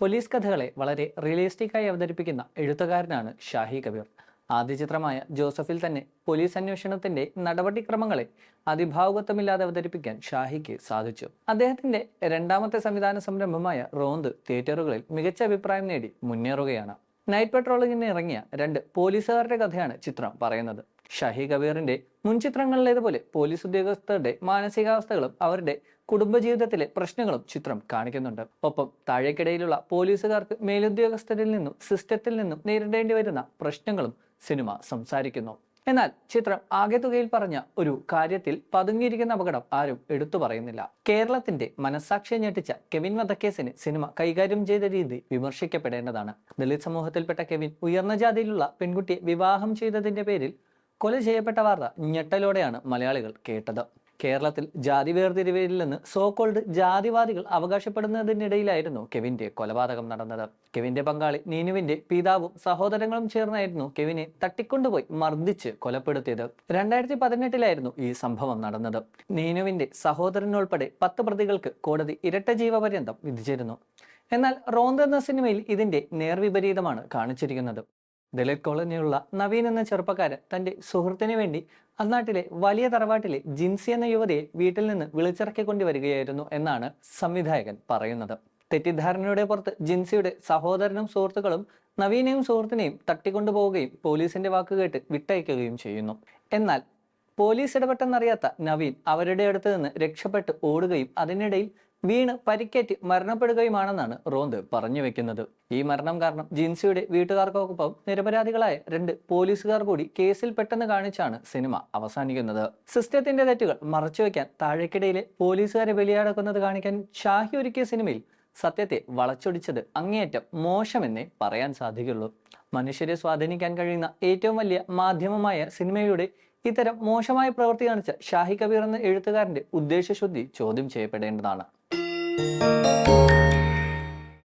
Police കഥകളെ വളരെ റിയലിസ്റ്റിക്കായി അവതരിപ്പിക്കുന്ന എഴുത്തുകാരനാണ് ഷാഹി കബീർ. ആദ്യ ചിത്രമായ ജോസഫിൽ തന്നെ പോലീസ് അന്വേഷണത്തിന്റെ നടപടിക്രമങ്ങളെ അതിഭാവുകത്വമില്ലാതെ അവതരിപ്പിക്കാൻ ഷാഹിക്ക് സാധിച്ചു. അദ്ദേഹത്തിന്റെ രണ്ടാമത്തെ സംവിധാന സംരംഭമായ റോന്ത് തിയേറ്ററുകളിൽ മികച്ച അഭിപ്രായം നേടി മുന്നേറുകയാണ്. നൈറ്റ് പെട്രോളിങ്ങിന് ഇറങ്ങിയ രണ്ട് പോലീസുകാരുടെ കഥയാണ് ചിത്രം പറയുന്നത്. ഷഹി കബീറിന്റെ മുൻ ചിത്രങ്ങളിലേതുപോലെ പോലീസ് ഉദ്യോഗസ്ഥരുടെ മാനസികാവസ്ഥകളും അവരുടെ കുടുംബജീവിതത്തിലെ പ്രശ്നങ്ങളും ചിത്രം കാണിക്കുന്നുണ്ട്. ഒപ്പം താഴേക്കിടയിലുള്ള പോലീസുകാർക്ക് മേലുദ്യോഗസ്ഥരിൽ നിന്നും സിസ്റ്റത്തിൽ നിന്നും നേരിടേണ്ടി വരുന്ന പ്രശ്നങ്ങളും സിനിമ സംസാരിക്കുന്നു. എന്നാൽ ചിത്രം ആകെ തുകയിൽ പറഞ്ഞ ഒരു കാര്യത്തിൽ പതുങ്ങിയിരിക്കുന്ന അപകടം ആരും എടുത്തു പറയുന്നില്ല. കേരളത്തിന്റെ മനസാക്ഷിയെ ഞെട്ടിച്ച കെവിൻ വധക്കേസിന് സിനിമ കൈകാര്യം ചെയ്ത രീതി വിമർശിക്കപ്പെടേണ്ടതാണ്. ദളിത് സമൂഹത്തിൽപ്പെട്ട കെവിൻ ഉയർന്ന ജാതിയിലുള്ള പെൺകുട്ടിയെ വിവാഹം ചെയ്തതിന്റെ പേരിൽ കൊല ചെയ്യപ്പെട്ട വാർത്ത ഞെട്ടലോടെയാണ് മലയാളികൾ കേട്ടത്. കേരളത്തിൽ ജാതി വേർതിരിവില്ലെന്ന് സോകോൾഡ് ജാതിവാദികൾ അവകാശപ്പെടുന്നതിനിടയിലായിരുന്നു കെവിന്റെ കൊലപാതകം നടന്നത്. കെവിന്റെ പങ്കാളി നീനുവിന്റെ പിതാവും സഹോദരങ്ങളും ചേർന്നായിരുന്നു കെവിനെ തട്ടിക്കൊണ്ടുപോയി മർദ്ദിച്ച് കൊലപ്പെടുത്തിയത്. രണ്ടായിരത്തി പതിനെട്ടിലായിരുന്നു ഈ സംഭവം നടന്നത്. നീനുവിന്റെ സഹോദരനുൾപ്പെടെ പത്ത് പ്രതികൾക്ക് കോടതി ഇരട്ട ജീവപര്യന്തം വിധിച്ചിരുന്നു. എന്നാൽ റോന്ത് എന്ന സിനിമയിൽ ഇതിന്റെ നേർവിപരീതമാണ് കാണിച്ചിരിക്കുന്നത്. ദളിത് കോളനിയുള്ള നവീൻ എന്ന ചെറുപ്പക്കാരൻ തന്റെ സുഹൃത്തിന് വേണ്ടി അന്നാട്ടിലെ വലിയ തറവാട്ടിലെ ജിൻസി എന്ന യുവതിയെ വീട്ടിൽ നിന്ന് വിളിച്ചിറക്കിക്കൊണ്ടുവരികയായിരുന്നു എന്നാണ് സംവിധായകൻ പറയുന്നത്. തെറ്റിദ്ധാരണയുടെ പുറത്ത് ജിൻസിയുടെ സഹോദരനും സുഹൃത്തുക്കളും നവീനെയും സുഹൃത്തിനെയും തട്ടിക്കൊണ്ടുപോവുകയും പോലീസിന്റെ വാക്കുകേട്ട് വിട്ടയക്കുകയും ചെയ്യുന്നു. എന്നാൽ പോലീസ് ഇടപെട്ടെന്നറിയാത്ത നവീൻ അവരുടെ അടുത്ത് നിന്ന് രക്ഷപ്പെട്ട് ഓടുകയും അതിനിടയിൽ വീണ് പരിക്കേറ്റ് മരണപ്പെടുകയുമാണെന്നാണ് റോന്ത് പറഞ്ഞു വെക്കുന്നത്. ഈ മരണം കാരണം ജിൻസിയുടെ വീട്ടുകാർക്കൊപ്പം നിരപരാധികളായ രണ്ട് പോലീസുകാർ കൂടി കേസിൽ പെട്ടെന്ന് കാണിച്ചാണ് സിനിമ അവസാനിക്കുന്നത്. സിസ്റ്റത്തിന്റെ തെറ്റുകൾ മറച്ചുവെക്കാൻ താഴേക്കിടയിലെ പോലീസുകാരെ ബലിയാടക്കുന്നത് കാണിക്കാൻ ഷാഹി ഒരുക്കിയ സിനിമയിൽ സത്യത്തെ വളച്ചൊടിച്ചത് അങ്ങേയറ്റം മോശമെന്നേ പറയാൻ സാധിക്കുള്ളൂ. മനുഷ്യരെ സ്വാധീനിക്കാൻ കഴിയുന്ന ഏറ്റവും വലിയ മാധ്യമമായ സിനിമയുടെ ഇത്തരം മോശമായ പ്രവൃത്തി കാണിച്ച ഷാഹി കബീർ എന്ന എഴുത്തുകാരന്റെ ഉദ്ദേശശുദ്ധി ചോദ്യം ചെയ്യപ്പെടേണ്ടതാണ്. Música